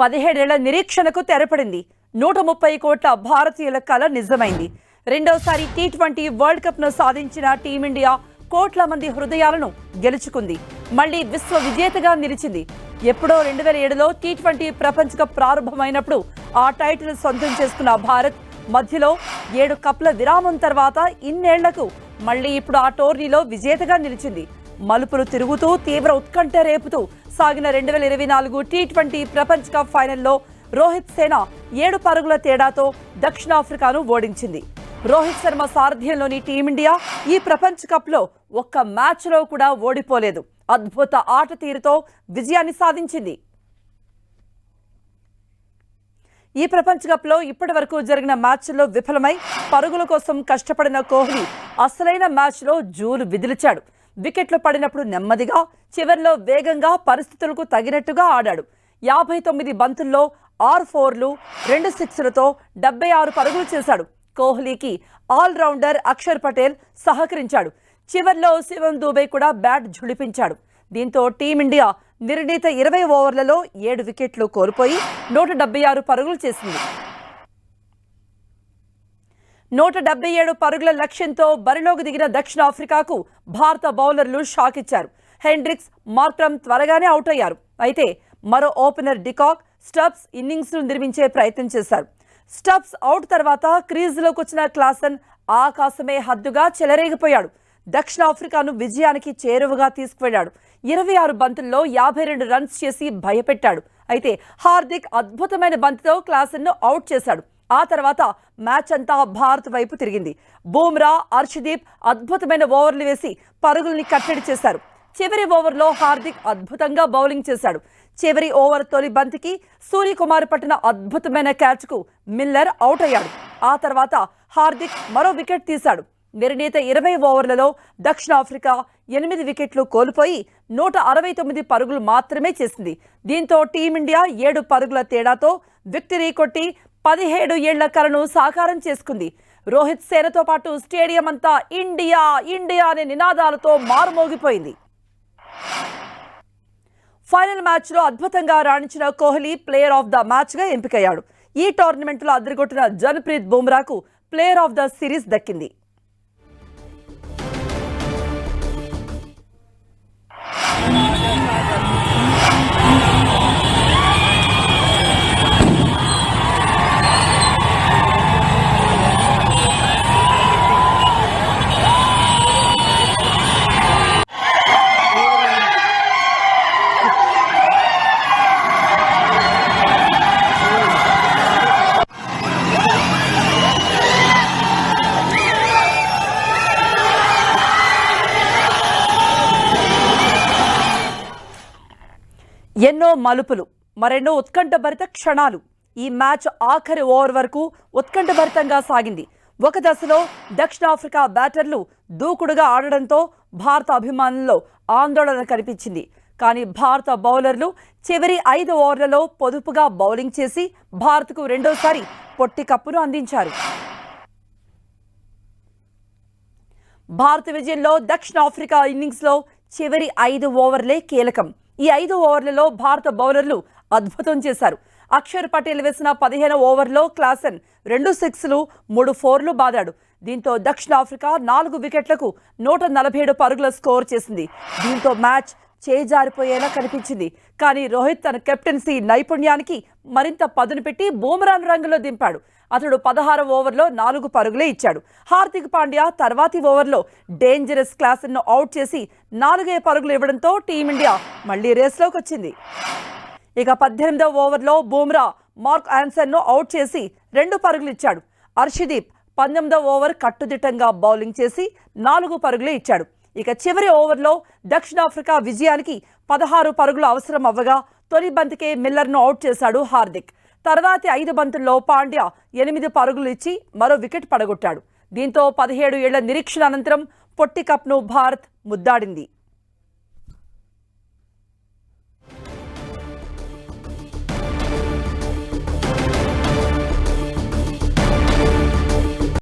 పదిహేడేళ్ళ నిరీక్షణకు తెరపడింది. నూట ముప్పై కోట్ల భారతీయుల కల నిజమైంది. రెండోసారి టీ ట్వంటీ వరల్డ్ కప్ను సాధించిన టీమిండియా కోట్ల మంది హృదయాలను గెలుచుకుంది. మళ్ళీ విశ్వ విజేతగా నిలిచింది. ఎప్పుడో రెండు వేల ఏడులో టీ ట్వంటీ ప్రపంచ కప్ ప్రారంభమైనప్పుడు ఆ టైటిల్ సొంతం చేసుకున్న భారత్ మధ్యలో ఏడు కప్ల విరామం తర్వాత ఇన్నేళ్ళకు మళ్ళీ ఇప్పుడు ఆ టోర్నీలో విజేతగా నిలిచింది. మలుపులు తిరుగుతూ తీవ్ర ఉత్కంఠ రేపుతూ సాగిన రెండు వేల ఇరవై నాలుగు టీ ట్వంటీ ప్రపంచ కప్ ఫైనల్లో రోహిత్ సేన ఏడు పరుగుల తేడాతో దక్షిణాఫ్రికాను ఓడించింది. రోహిత్ శర్మ సారథ్యంలోని టీమిండియా ఈ ప్రపంచ కప్లో ఒక్క మ్యాచ్లో కూడా ఓడిపోలేదు. అద్భుత ఆట తీరుతో విజయాన్ని సాధించింది. ఈ ప్రపంచ కప్లో ఇప్పటి వరకు జరిగిన మ్యాచ్ల్లో విఫలమై పరుగుల కోసం కష్టపడిన కోహ్లీ అసలైన మ్యాచ్లో జూలు విదిలిచాడు. వికెట్లు పడినప్పుడు నెమ్మదిగా చివరిలో వేగంగా పరిస్థితులకు తగినట్టుగా ఆడాడు. యాభై తొమ్మిది బంతుల్లో ఆరు ఫోర్లు రెండు సిక్స్లతో డెబ్బై ఆరు పరుగులు చేశాడు. కోహ్లీకి ఆల్రౌండర్ అక్షర్ పటేల్ సహకరించాడు. చివర్లో శివం దూబే కూడా బ్యాట్ ఝుళిపించాడు దీంతో టీమిండియా నిర్ణీత ఇరవై ఓవర్లలో ఏడు వికెట్లు కోల్పోయి నూట డెబ్బై ఆరు పరుగులు చేసింది. నూట డెబ్బై ఏడు పరుగుల లక్ష్యంతో బరిలోకి దిగిన దక్షిణాఫ్రికాకు భారత బౌలర్లు షాక్ ఇచ్చారు హెండ్రిక్స్ మార్క్రమ్ త్వరగానే అవుట్ అయ్యారు అయితే మరో ఓపెనర్ డికాక్ స్టబ్స్ ఇన్నింగ్స్ను నిర్మించే ప్రయత్నం చేశారు. స్టబ్స్ అవుట్ తర్వాత క్రీజులోకి వచ్చిన క్లాసన్ ఆకాశమే హద్దుగా చెలరేగిపోయాడు. దక్షిణాఫ్రికాను విజయానికి చేరువగా తీసుకువెళ్ళాడు ఇరవై ఆరు బంతుల్లో యాభై రెండు రన్స్ చేసి భయపెట్టాడు. అయితే హార్దిక్ అద్భుతమైన బంతితో క్లాసన్ను అవుట్ చేశాడు. ఆ తర్వాత మ్యాచ్ అంతా భారత్ వైపు తిరిగింది. బూమ్రా అర్షదీప్ అద్భుతమైన ఓవర్లు వేసి పరుగుల్ని కట్టడి చేశారు. చివరి ఓవర్లో హార్దిక్ అద్భుతంగా బౌలింగ్ చేశాడు. చివరి ఓవర్ తొలి బంతికి సూర్యకుమార్ పట్టిన అద్భుతమైన క్యాచ్కు మిల్లర్ అవుట్ అయ్యాడు. ఆ తర్వాత హార్దిక్ మరో వికెట్ తీశాడు. నిర్ణీత ఇరవై ఓవర్లలో దక్షిణాఫ్రికా ఎనిమిది వికెట్లు కోల్పోయి నూట అరవై తొమ్మిది పరుగులు మాత్రమే చేసింది. దీంతో టీమిండియా ఏడు పరుగుల తేడాతో విక్టరీ కొట్టి పదిహేడు ఏళ్ళ కలను సాకారం చేసుకుంది. రోహిత్ సేనతో పాటు స్టేడియం అంతా ఇండియా ఇండియా అనే నినాదాలతో మారుమోగిపోయింది. ఫైనల్ మ్యాచ్లో అద్భుతంగా రాణించిన కోహ్లీ ప్లేయర్ ఆఫ్ ద మ్యాచ్గా ఎంపికయ్యాడు. ఈ టోర్నమెంట్లో అదరగొట్టిన జన్ప్రీత్ బుమ్రాకు ప్లేయర్ ఆఫ్ ద సిరీస్ దక్కింది. ఎన్నో మలుపులు మరెన్నో ఉత్కంఠభరిత క్షణాలు. ఈ మ్యాచ్ ఆఖరి ఓవర్ వరకు ఉత్కంఠభరితంగా సాగింది. ఒక దశలో దక్షిణాఫ్రికా బ్యాటర్లు దూకుడుగా ఆడడంతో భారత అభిమానుల్లో ఆందోళన కనిపించింది. కానీ భారత బౌలర్లు చివరి ఐదు ఓవర్లలో పొదుపుగా బౌలింగ్ చేసి భారత్కు రెండోసారి పొట్టి కప్పును అందించారు. భారత విజయంలో దక్షిణాఫ్రికా ఇన్నింగ్స్లో చివరి ఐదు ఓవర్లే కీలకం. ఈ ఐదు ఓవర్లలో భారత బౌలర్లు అద్భుతం చేశారు. అక్షర్ పటేల్ వేసిన పదిహేను ఓవర్లో క్లాసెన్ రెండు సిక్స్లు మూడు ఫోర్లు బాదాడు. దీంతో దక్షిణాఫ్రికా నాలుగు వికెట్లకు నూట నలభై ఏడు పరుగుల స్కోర్ చేసింది. దీంతో మ్యాచ్ చేజారిపోయేలా కనిపించింది. కానీ రోహిత్ తన కెప్టెన్సీ నైపుణ్యానికి మరింత పదును పెట్టి బూమరాన్ రంగులో దింపాడు. అతడు పదహారు ఓవర్లో నాలుగు పరుగులే ఇచ్చాడు. హార్దిక్ పాండ్యా తర్వాతి ఓవర్లో డేంజరస్ క్లాసన్ను అవుట్ చేసి నాలుగే పరుగులు ఇవ్వడంతో టీమిండియా మళ్ళీ రేస్లోకి వచ్చింది. ఇక పద్దెనిమిదవ ఓవర్లో బూమ్రా మార్క్ ఆన్సన్ను అవుట్ చేసి రెండు పరుగులు ఇచ్చాడు. అర్షదీప్ పంతొమ్మిదవ ఓవర్ కట్టుదిట్టంగా బౌలింగ్ చేసి నాలుగు పరుగులే ఇచ్చాడు. ఇక చివరి ఓవర్లో దక్షిణాఫ్రికా విజయానికి పదహారు పరుగులు అవసరం అవ్వగా తొలి బంతికే మిల్లర్ను అవుట్ చేశాడు హార్దిక్. తర్వాతి ఐదు బంతుల్లో పాండ్యా ఎనిమిది పరుగులు ఇచ్చి మరో వికెట్ పడగొట్టాడు. దీంతో పదిహేడు ఏళ్ళ నిరీక్షణ అనంతరం పొట్టి కప్ను భారత్ ముద్దాడింది.